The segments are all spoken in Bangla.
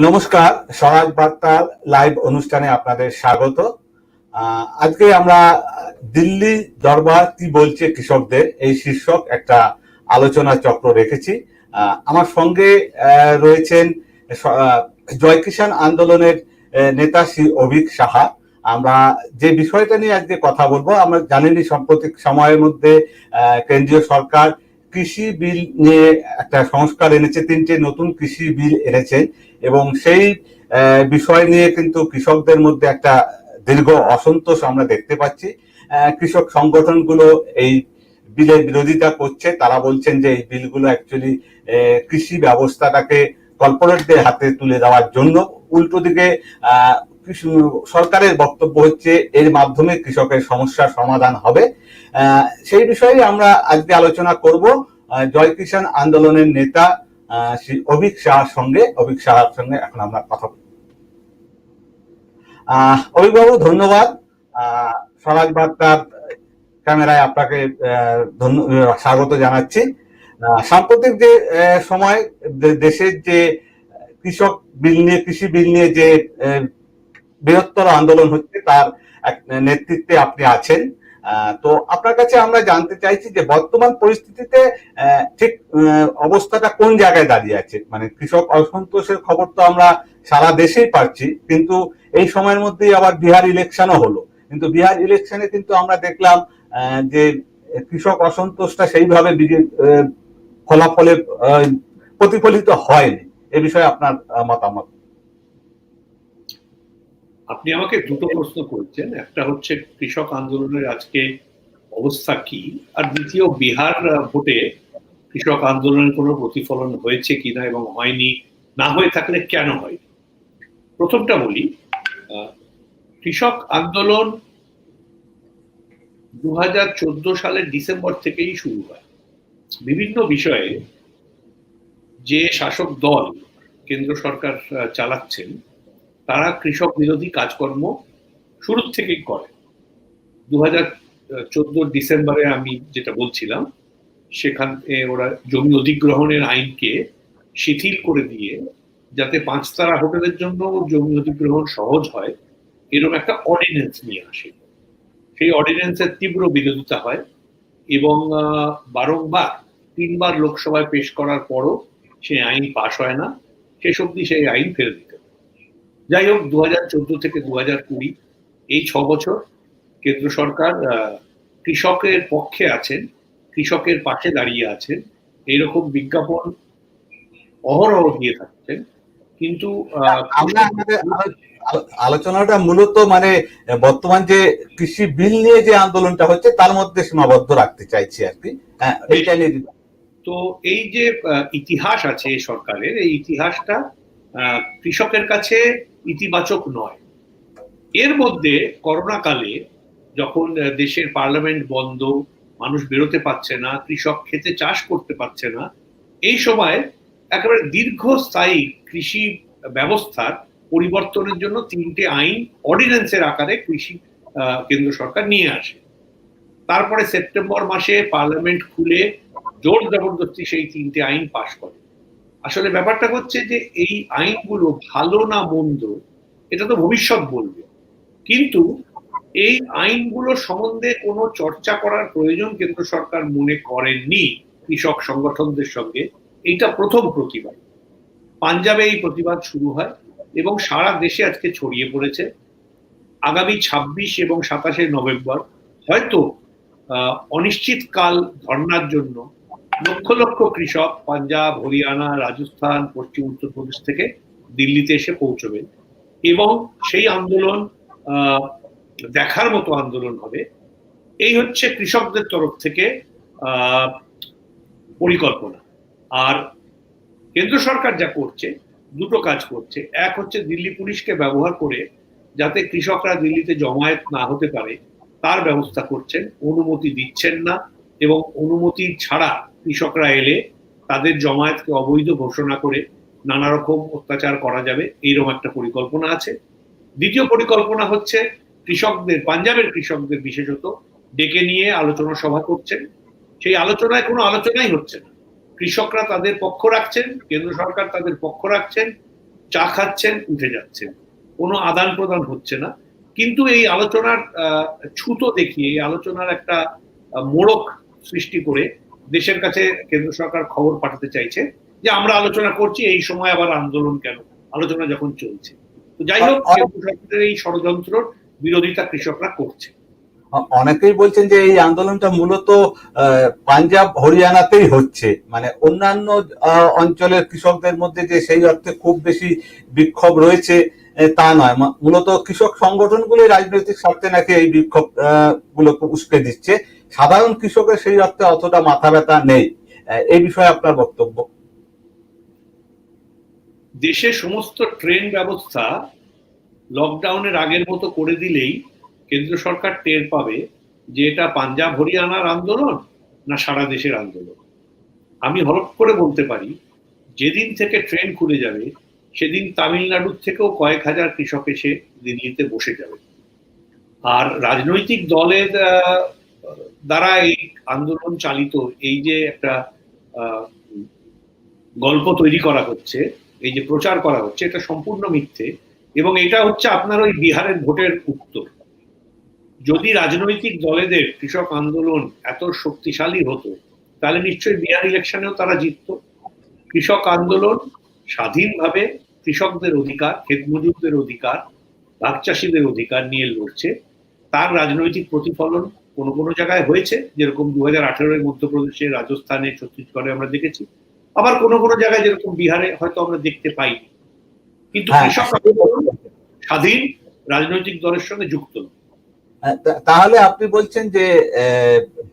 নমস্কার স্বরাজ বার্তার লাইভ অনুষ্ঠানে আপনাদের স্বাগত। আজকে আমরা দিল্লি দরবার কি বলছে কৃষকদের, এই শীর্ষক একটা আলোচনা চক্র রেখেছি। আমার সঙ্গে রয়েছেন, স- জয় কিষাণ আন্দোলনের নেতা শ্রী অভিক সাহা। আমরা যে বিষয়টা নিয়ে আজকে কথা বলব, আমরা জানেনই সাম্প্রতিক সময়ের মধ্যে কেন্দ্রীয় সরকার কৃষি বিল নিয়ে একটা সংস্কার এনেছে, তিনটে নতুন কৃষি বিল এনেছেন এবং সেই বিষয় নিয়ে কিন্তু কৃষকদের মধ্যে একটা দীর্ঘ অসন্তোষ আমরা দেখতে পাচ্ছি। কৃষক সংগঠনগুলো এই বিলের বিরোধিতা করছে। তারা বলছেন যে এই বিলগুলো অ্যাকচুয়ালি কৃষি ব্যবস্থাটাকে কর্পোরেটদের হাতে তুলে দেওয়ার জন্য। উল্টো দিকে সরকারের বক্তব্য হচ্ছে এর মাধ্যমে কৃষকের সমস্যার সমাধান হবে। সেই বিষয়ে আমরা আজকে আলোচনা করব। জয় কিষাণ আন্দোলনের নেতা অভিক শাহর সঙ্গে। অভিক শাহর সঙ্গে এখন আমরা কথা বলব। আহ, অভিকবাবু ধন্যবাদ। স্বরাজ বার্তার ক্যামেরায় আপনাকে স্বাগত জানাচ্ছি। সাম্প্রতিক যে সময় দেশের যে কৃষক বিল নিয়ে কৃষি বিল নিয়ে যে বৃহত্তর আন্দোলন হচ্ছে, তার নেতৃত্বে আপনি আছেন। তো আপনার কাছে আমরা জানতে চাইছি যে বর্তমান পরিস্থিতিতে ঠিক অবস্থাটা কোন জায়গায় দাঁড়িয়ে আছে? মানে কৃষক অসন্তোষের খবর তো আমরা সারা দেশেই পাচ্ছি, কিন্তু এই সময়ের মধ্যেই আবার বিহার ইলেকশনও হলো। কিন্তু বিহার ইলেকশনে কিন্তু আমরা দেখলাম যে কৃষক অসন্তোষটা সেইভাবে ফলাফলে প্রতিফলিত হয়নি। এ বিষয়ে আপনার মতামত? আপনি আমাকে দুটো প্রশ্ন করেছেন। একটা হচ্ছে কৃষক আন্দোলনের আজকে অবস্থা কি? আর দ্বিতীয় বিহার ভোটে কৃষক আন্দোলনের কোনো প্রতিফলন হয়েছে কিনা এবং হয়নি? না হয়ে থাকলে কেন হয়নি প্রথমটা বলি কৃষক আন্দোলন দু হাজার চোদ্দ সালের ডিসেম্বর থেকেই শুরু হয়। বিভিন্ন বিষয়ে যে শাসক দল কেন্দ্র সরকার চালাচ্ছেন তারা কৃষক বিরোধী কাজকর্ম শুরুর থেকেই করে। দু হাজার চোদ্দ ডিসেম্বরে আমি যেটা বলছিলাম, সেখানে ওরা জমি অধিগ্রহণের আইনকে শিথিল করে দিয়ে যাতে পাঁচতারা হোটেলের জন্য জমি অধিগ্রহণ সহজ হয়, এরকম একটা অর্ডিন্যান্স নিয়ে আসে। সেই অর্ডিন্যান্সের তীব্র বিরোধিতা হয় এবং বারংবার, তিনবার লোকসভায় পেশ করার পরও সেই আইন পাশ হয় না। শেষ অবধি সেই আইন ফেলে দিতে। যাই হোক দু হাজার চোদ্দ থেকে দু হাজার কুড়ি এই ছ বছর কেন্দ্র সরকার কৃষকের পক্ষে আছেন কৃষকের পাশে দাঁড়িয়ে আছেন এইরকম বিজ্ঞাপন অহরহ দিয়ে থাকছেন। কিন্তু আমরা আমাদের আলোচনাটা মূলত মানে বর্তমান যে কৃষি বিল নিয়ে যে আন্দোলনটা হচ্ছে তার মধ্যে সীমাবদ্ধ রাখতে চাইছি আর কি। হ্যাঁ তো এই যে ইতিহাস আছে সরকারের এই ইতিহাসটা আহ, কৃষকের কাছে ইতিবাচক নয়। এর মধ্যে করোনা কালে যখন দেশের পার্লামেন্ট বন্ধ, মানুষ বেরোতে পারছে না, কৃষক খেতে চাষ করতে পারছে না, এই সময় একেবারে দীর্ঘস্থায়ী কৃষি ব্যবস্থার পরিবর্তনের জন্য তিনটে আইন অর্ডিন্যান্সের আকারে কৃষি কেন্দ্র সরকার নিয়ে আসে। তারপরে সেপ্টেম্বর মাসে পার্লামেন্ট খুলে জোর জবরদস্তি সেই তিনটে আইন পাশ করে। আসলে ব্যাপারটা হচ্ছে যে এই আইনগুলো ভালো না মন্দ, এটা তো ভবিষ্যৎ বলবে। কিন্তু এই আইনগুলো সম্বন্ধে কোনো চর্চা করার প্রয়োজন কেন্দ্র সরকার মনে করেননি কৃষক সংগঠনদের সঙ্গে। এইটা প্রথম প্রতিবাদ। পাঞ্জাবে এই প্রতিবাদ শুরু হয় এবং সারা দেশে আজকে ছড়িয়ে পড়েছে। আগামী ছাব্বিশ এবং সাতাশে নভেম্বর হয়তো অনিশ্চিতকাল ধর্নার জন্য লক্ষ লক্ষ কৃষক পাঞ্জাব, হরিয়ানা, রাজস্থান, পশ্চিম উত্তরপ্রদেশ থেকে দিল্লিতে এসে পৌঁছবেন এবং সেই আন্দোলন দেখার মতো আন্দোলন হবে। এই হচ্ছে কৃষকদের তরফ থেকে পরিকল্পনা। আর কেন্দ্র সরকার যা করছে, দুটো কাজ করছে। এক হচ্ছে দিল্লি পুলিশকে ব্যবহার করে যাতে কৃষকরা দিল্লিতে জমায়েত না হতে পারে, তার ব্যবস্থা করছেন। অনুমতি দিচ্ছেন না এবং অনুমতি ছাড়া কৃষকরা এলে তাদের জমায়েতকে অবৈধ ঘোষণা করে নানা রকম অত্যাচার করা যাবে, এইরকম একটা পরিকল্পনা আছে। দ্বিতীয় পরিকল্পনা হচ্ছে কৃষকদের, পাঞ্জাবের কৃষকদের বিশেষত ডেকে নিয়ে আলোচনা সভা করছেন। সেই আলোচনায় কোনো আলোচনাই হচ্ছে না। কৃষকরা তাদের পক্ষ রাখছেন, কেন্দ্র সরকার তাদের পক্ষ রাখছেন, চা খাচ্ছেন, উঠে যাচ্ছেন। কোনো আদান প্রদান হচ্ছে না। কিন্তু এই আলোচনার ছুতো দেখিয়ে, এই আলোচনার একটা মোড়ক সৃষ্টি করে দেশের কাছে কেন্দ্র সরকার খবর পাঠাতে চাইছে যে আমরা আলোচনা করছি এই সময় আবার আন্দোলন কেন? আলোচনা যখন চলছে। তো যাই হোক কেন্দ্র সরকারের এই ষড়যন্ত্র বিরোধিতা কৃষকরা করছে। অনেকেই বলছেন যে এই আন্দোলনটা মূলত পাঞ্জাব, হরিয়ানাতেই হচ্ছে। মানে অন্যান্য অঞ্চলের কৃষকদের মধ্যে যে সেই অর্থে খুব বেশি বিক্ষোভ রয়েছে তা নয়। মূলত কৃষক সংগঠনগুলি রাজনৈতিক স্বার্থে নাকি এই বিক্ষোভ গুলোকে উস্কে দিচ্ছে। সাধারণ কৃষকের সেই অর্থে অতটা মাথা ব্যথা নেই। এই বিষয়ে আপনার বক্তব্য? দেশে সমস্ত ট্রেন ব্যবস্থা লকডাউনের আগের মতো করে দিলেই কেন্দ্র সরকার টের পাবে যে এটা পাঞ্জাব, হরিয়ানার আন্দোলন না সারা দেশের আন্দোলন। আমি হলফ করে বলতে পারি, যেদিন থেকে ট্রেন খুলে যাবে, সেদিন তামিলনাড়ুর থেকেও কয়েক হাজার কৃষক এসে দিল্লিতে বসে যাবে। আর রাজনৈতিক দলের দ্বারা এই আন্দোলন চালিত, এই যে একটা গল্প তৈরি করা হচ্ছে, এই যে প্রচার করা হচ্ছে, এটা সম্পূর্ণ মিথ্যে। এবং এটা হচ্ছে আপনার ওই বিহারের ভোটের উত্তর। যদি রাজনৈতিক দলেদের কৃষক আন্দোলন এত শক্তিশালী হতো তাহলে নিশ্চয়ই বিহার ইলেকশনেও তারা জিতত। কৃষক আন্দোলন স্বাধীনভাবে কৃষকদের অধিকার ক্ষেতমজুরদের অধিকার ভাগ চাষিদের অধিকার নিয়ে লড়ছে। তার রাজনৈতিক প্রতিফলন কোনো কোনো জায়গায় হয়েছে যেরকম দু হাজার আঠেরোয় মধ্যপ্রদেশে রাজস্থানে ছত্তিশগড়ে আমরা দেখেছি। আবার কোনো কোনো জায়গায় যেরকম বিহারে হয়তো আমরা দেখতে পাইনি। কিন্তু হ্যাঁ, কৃষক আন্দোলন স্বাধীন রাজনৈতিক দলের সঙ্গে যুক্ত। নয়। তাহলে আপনি বলছেন যে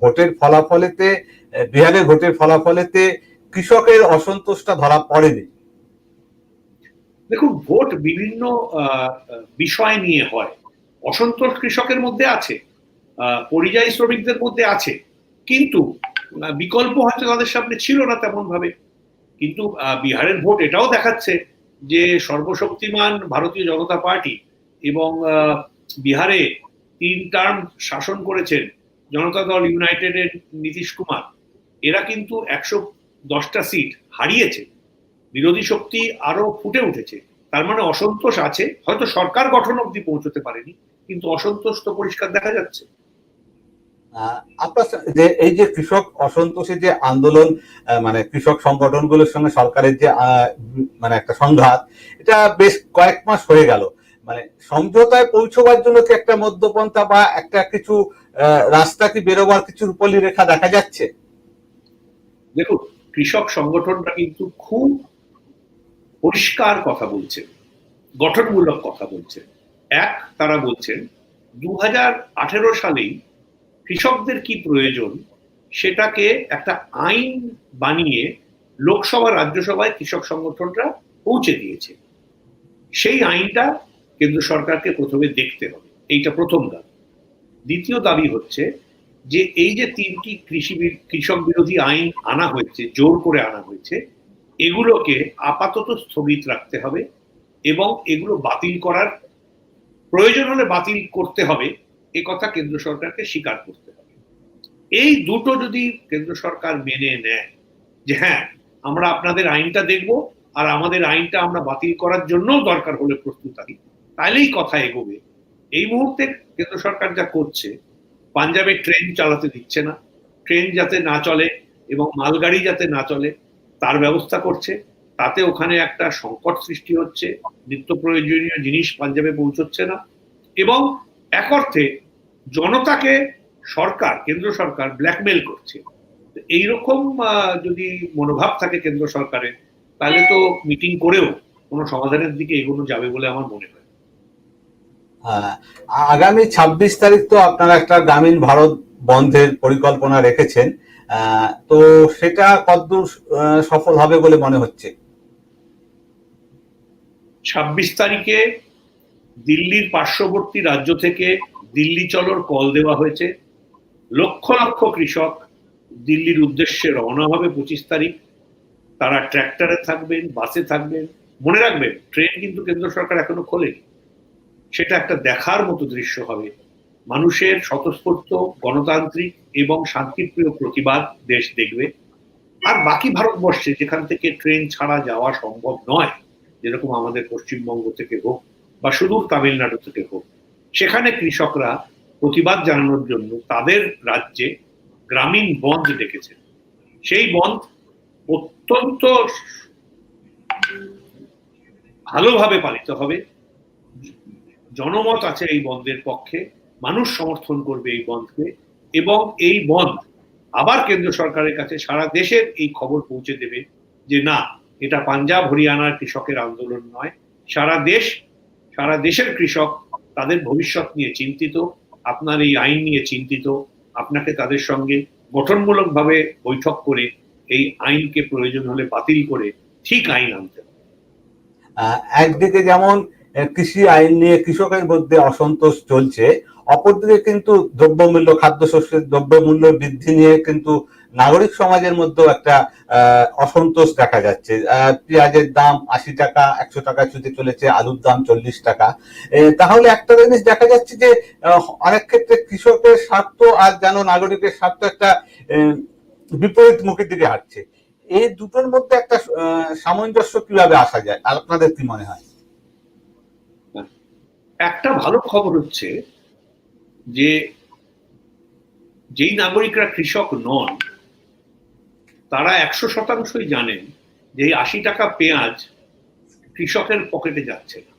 ভোটের ফলাফলেতে বিহারের ভোটের ফলাফলেতে কৃষকের অসন্তোষটা ধরা পড়েনি। দেখুন, ভোট বিভিন্ন বিষয় নিয়ে হয়। অসন্তোষ কৃষকের মধ্যে আছে পরিযায়ী শ্রমিকদের মধ্যে আছে। কিন্তু বিকল্প হয়তো তাদের সামনে ছিল না তেমন ভাবে কিন্তু বিহারের ভোট এটাও দেখাচ্ছে যে সর্বশক্তিমান ভারতীয় জনতা পার্টি এবং বিহারে তিন টার্ম শাসন করেছেন জনতা দল ইউনাইটেডের নীতিশ কুমার। এরা কিন্তু একশো দশটা সিট হারিয়েছে। বিরোধী শক্তি আরও ফুটে উঠেছে। তার মানে অসন্তোষ আছে। হয়তো সরকার গঠন অব্দি পৌঁছতে পারেনি, কিন্তু অসন্তোষ তো পরিষ্কার দেখা যাচ্ছে। যে এই যে কৃষক অসন্তোষের যে আন্দোলন মানে কৃষক সংগঠনগুলোর সঙ্গে সরকারের যে মানে একটা সংঘাত, এটা বেশ কয়েক মাস হয়ে গেল। মানে সমঝোতায় পৌঁছবার জন্য কি একটা মধ্যপন্থা বা একটা কিছু রাস্তা কি বেরোবার কিছু রূপলি রেখা দেখা যাচ্ছে? দেখুন, কৃষক সংগঠনটা কিন্তু খুব পরিষ্কার কথা বলছে, গঠনমূলক কথা বলছে। এক, তারা বলছেন দু হাজার আঠেরো সালেই কৃষকদের কি প্রয়োজন, সেটাকে একটা আইন বানিয়ে লোকসভা, রাজ্যসভায় কৃষক সংগঠনটা পৌঁছে দিয়েছে। সেই আইনটা কেন্দ্র সরকারকে প্রথমে দেখতে হবে। এইটা প্রথম দাবি। দ্বিতীয় দাবি হচ্ছে যে এই যে তিনটি কৃষি কৃষক বিরোধী আইন আনা হয়েছে, জোর করে আনা হয়েছে, এগুলোকে আপাতত স্থগিত রাখতে হবে এবং এগুলো বাতিল করার প্রয়োজন হলে বাতিল করতে হবে, এ কথা কেন্দ্র সরকারকে স্বীকার করতে হবে। এই দুটো যদি কেন্দ্র সরকার মেনে নেয় যে হ্যাঁ আমরা আপনাদের আইনটা দেখব আর আমাদের আইনটা আমরা বাতিল করার জন্য দরকার হলে প্রস্তুত আছি তাহলেই কথা এগোবে। এই মুহূর্তে কেন্দ্র সরকার যা করছে, পাঞ্জাবে ট্রেন চালাতে দিচ্ছে না। ট্রেন যাতে না চলে এবং মালগাড়ি যাতে না চলে, তার ব্যবস্থা করছে। তাতে ওখানে একটা সংকট সৃষ্টি হচ্ছে। নিত্য প্রয়োজনীয় জিনিস পাঞ্জাবে পৌঁছচ্ছে না। এবং এক অর্থে জনতাকে সরকার, কেন্দ্র সরকার ব্ল্যাকমেল করছে। এইরকম যদি মনোভাব থাকে কেন্দ্র সরকারের, তাহলে তো মিটিং করেও কোনো সমাধানের দিকে এগোনো যাবে বলে আমার মনে হয়। আগামী ছাব্বিশ তারিখ তো আপনারা একটা গ্রামীণ ভারত বন্ধের পরিকল্পনা রেখেছেন। তো সেটা কতদূর সফল হবে বলে মনে হচ্ছে? ছাব্বিশ তারিখে দিল্লির পার্শ্ববর্তী রাজ্য থেকে দিল্লি চলোর কল দেওয়া হয়েছে। লক্ষ লক্ষ কৃষক দিল্লির উদ্দেশ্যে রওনা হবে পঁচিশ তারিখ। তারা ট্র্যাক্টরে থাকবেন, বাসে থাকবেন, মনে রাখবেন, ট্রেন কিন্তু কেন্দ্র সরকার এখনও খোলেনি। সেটা একটা দেখার মতো দৃশ্য হবে। মানুষের স্বতঃস্ফূর্ত গণতান্ত্রিক এবং শান্তিপ্রিয় প্রতিবাদ দেশ দেখবে। আর বাকি ভারতবর্ষে যেখান থেকে ট্রেন ছাড়া যাওয়া সম্ভব নয়, যেরকম আমাদের পশ্চিমবঙ্গ থেকে হোক বা সুদূর তামিলনাড়ু থেকে হোক, সেখানে কৃষকরা প্রতিবাদ জানানোর জন্য তাদের রাজ্যে গ্রামীণ বন্ধ ডেকেছে। সেই বন্ধ অত্যন্ত ভালোভাবে পালিত হবে। জনমত আছে এই বন্ধের পক্ষে, মানুষ সমর্থন করবে এই বন্ধকে, এবং এই বন্ধ আবার কেন্দ্র সরকারের কাছে সারা দেশের এই খবর পৌঁছে দেবে যে না, এটা পাঞ্জাব হরিয়ানার কৃষকের আন্দোলন নয়। সারা দেশ, সারা দেশের কৃষক তাদের ভবিষ্যৎ নিয়ে চিন্তিত, আপনার এই আইন নিয়ে চিন্তিত, আপনাকে তাদের সঙ্গে গঠনমূলকভাবে বৈঠক করে এই আইনকে প্রয়োজন হলে বাতিল করে ঠিক আইন আনতে হবে। একদিকে যেমন কৃষি আইন নিয়ে কৃষকের মধ্যে অসন্তোষ চলছে। অপরদিকে কিন্তু দ্রব্যমূল্য, খাদ্যশস্যের দ্রব্যমূল্য বৃদ্ধি নিয়ে কিন্তু নাগরিক সমাজের মধ্যেও একটা অসন্তোষ দেখা যাচ্ছে। পেঁয়াজের দাম আশি টাকা, একশো টাকা ছুতে চলেছে, আলুর দাম চল্লিশ টাকা। তাহলে একটা জিনিস দেখা যাচ্ছে যে অনেক ক্ষেত্রে কৃষকের স্বার্থ আর যেন নাগরিকের স্বার্থ একটা বিপরীত মুখের দিকে হাঁটছে। এই দুটোর মধ্যে একটা সামঞ্জস্য কীভাবে আসা যায়? আপনাদের কি মনে হয়? একটা ভালো খবর হচ্ছে যে যেই নাগরিকরা কৃষক নন, তারা একশো শতাংশই জানেন যে এই আশি টাকা পেঁয়াজ কৃষকের পকেটে যাচ্ছে না।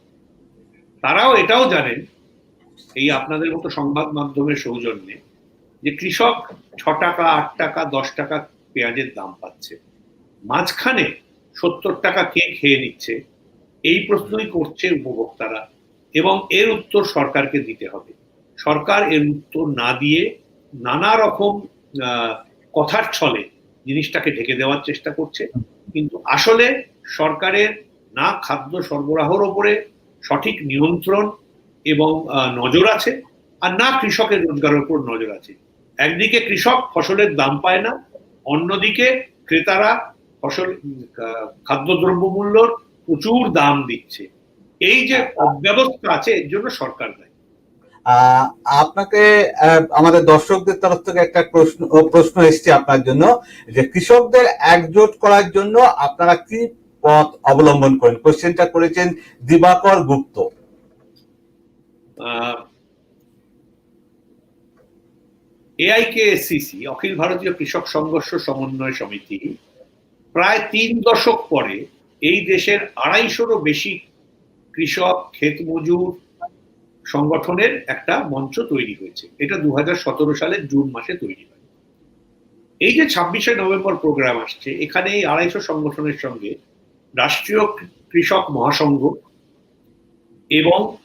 তারাও এটাও জানেন, এই আপনাদের মতো সংবাদ মাধ্যমের সৌজন্যে, যে কৃষক ছ টাকা, আট টাকা, দশ টাকা পেঁয়াজের দাম পাচ্ছে। মাঝখানে সত্তর টাকা কে খেয়ে নিচ্ছে? এই প্রশ্নই করছে উপভোক্তারা। এবং এর উত্তর সরকারকে দিতে হবে। সরকার এর উত্তর না দিয়ে নানা রকম কথার ছলে জিনিসটাকে ঢেকে দেওয়ার চেষ্টা করছে। কিন্তু আসলে সরকারের না খাদ্য সরবরাহর ওপরে সঠিক নিয়ন্ত্রণ এবং নজর আছে আর না কৃষকের রোজগারের উপর নজর আছে। একদিকে কৃষক ফসলের দাম পায় না, অন্যদিকে ক্রেতারা ফসল খাদ্যদ্রব্য মূল্যর প্রচুর দাম দিচ্ছে। এই যে ব্যবস্থা আছে এর জন্য সরকার দায়ী। আহ, আপনাকে আমাদের দর্শকদের তরফ থেকে একটা প্রশ্ন প্রশ্ন এসছে আপনার জন্য যে কৃষকদের একজোট করার জন্য আপনারা কি পথ অবলম্বন করেন? কোশ্চেনটা করেছেন দিবাকর গুপ্ত। এআইকেএসসিসি অখিল ভারতীয় কৃষক সংঘর্ষ সমন্বয় সমিতি প্রায় তিন দশক পরে এই দেশের আড়াইশোরও বেশি কৃষক, ক্ষেত মজুর সংগঠনের একটা মঞ্চ তৈরি হয়েছে। এটা দু সালের জুন মাসে তৈরি হয়। এই যে ছাব্বিশে নভেম্বর প্রোগ্রাম আসছে এখানে এই আড়াইশো সংগঠনের সঙ্গে রাষ্ট্রীয় কৃষক মহাসংঘ এবং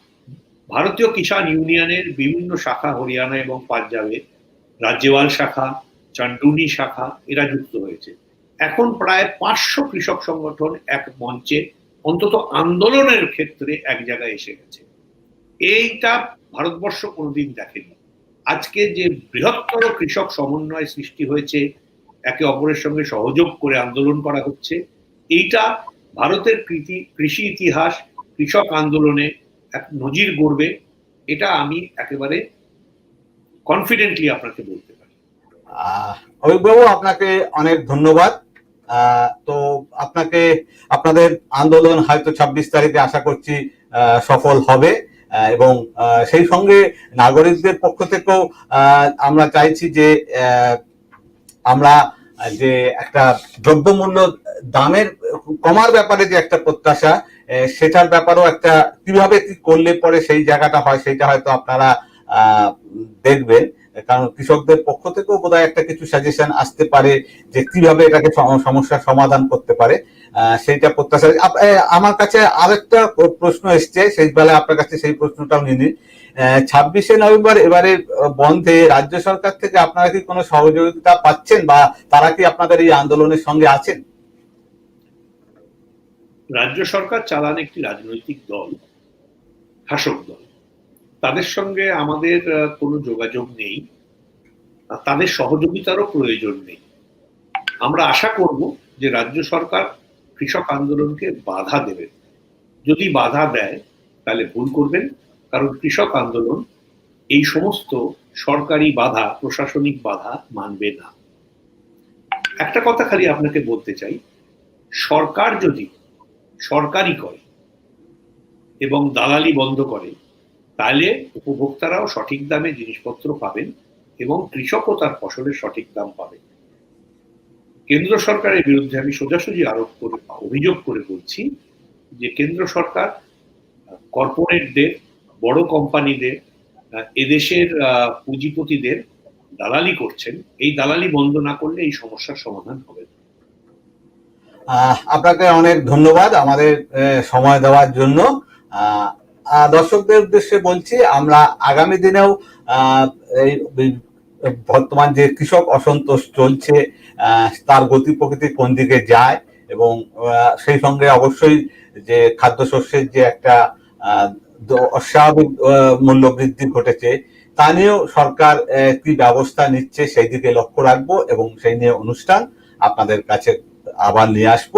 ভারতীয় কিষাণ ইউনিয়নের বিভিন্ন শাখা, হরিয়ানা এবং পাঞ্জাবের রাজ্যওয়াল শাখা, চান্ডুনি শাখা, এরা যুক্ত হয়েছে। এখন প্রায় পাঁচশো কৃষক সংগঠন এক মঞ্চে অন্তত আন্দোলনের ক্ষেত্রে এক জায়গায় এসে গেছে। এইটা ভারতবর্ষ কোনোদিন দেখেনি। আজকে যে বৃহত্তর কৃষক সমন্বয় সৃষ্টি হয়েছে একে অপরের সঙ্গে সহযোগ করে আন্দোলন করা হচ্ছে এইটা ভারতের কৃতি কৃষি ইতিহাস কৃষক আন্দোলনে এক নজির গড়বে এটা আমি একেবারে কনফিডেন্টলি আপনাকে বলতে পারি। আহ, অভিকবাবু আপনাকে অনেক ধন্যবাদ। তো আপনাকে, আপনাদের আন্দোলন হয়তো ছাব্বিশ তারিখে আশা করছি সফল হবে। এবং সেই সঙ্গে নাগরিকদের পক্ষ থেকেও আমরা চাইছি যে আমরা যে একটা দ্রব্যমূল্য দামের কমার ব্যাপারে যে একটা প্রত্যাশা সেটার ব্যাপারেও একটা কীভাবে কি করলে পরে সেই জায়গাটা হয়, সেইটা হয়তো আপনারা দেখবেন। কারণ কৃষকদের পক্ষ থেকেও বোধহয় একটা কিছু সাজেশন আসতে পারে যে কীভাবে এটাকে সম- সমস্যার সমাধান করতে পারে। সেইটা প্রত্যাশা আমার কাছে আরেকটা প্রশ্ন এসছে, সেই বেলায় আপনার কাছে সেই প্রশ্নটাও নিয়ে ছাব্বিশে নভেম্বর এবারে বন্ধে রাজ্য সরকার থেকে আপনারা কি কোনো সহযোগিতা পাচ্ছেন বা তারা কি আপনাদের এই আন্দোলনের সঙ্গে আছেন? রাজ্য সরকার চালান একটি রাজনৈতিক দল, শাসক দল। তাদের সঙ্গে আমাদের কোনো যোগাযোগ নেই। তাদের সহযোগিতারও প্রয়োজন নেই। আমরা আশা করব যে রাজ্য সরকার কৃষক আন্দোলনকে বাধা দেবেন যদি বাধা দেয়, তাহলে ভুল করবেন, কারণ কৃষক আন্দোলন এই সমস্ত সরকারি বাধা, প্রশাসনিক বাধা মানবে না। একটা কথা খালি আপনাকে বলতে চাই, সরকার যদি সরকারি করে এবং দালালি বন্ধ করে তাহলে উপভোক্তারাও সঠিক দামে জিনিসপত্র পাবেন এবং কৃষকও তার ফসলের সঠিক দাম পাবে কেন্দ্র সরকারের বিরুদ্ধে আমি সোজাসুজি আরোপ করে অভিযোগ করে বলছি যে কেন্দ্র সরকার কর্পোরেটদের বড় কোম্পানিদের এদেশের পুঁজিপতিদের দালালি করছেন। এই দালালি বন্ধ না করলে এই সমস্যার সমাধান হবে আপনাকে অনেক ধন্যবাদ আমাদের সময় দেওয়ার জন্য। দর্শকদের উদ্দেশ্যে বলছি, আমরা আগামী দিনেও বর্তমান যে কৃষক অসন্তোষ চলছে তার গতি প্রকৃতি কোন দিকে যায় এবং সেই সঙ্গে অবশ্যই যে খাদ্যশস্যের যে একটা অস্বাভাবিক মূল্য বৃদ্ধি ঘটেছে, তা নিয়েও সরকার কি ব্যবস্থা নিচ্ছে সেই দিকে লক্ষ্য রাখব এবং সেই নিয়ে অনুষ্ঠান আপনাদের কাছে আবার নিয়ে আসব।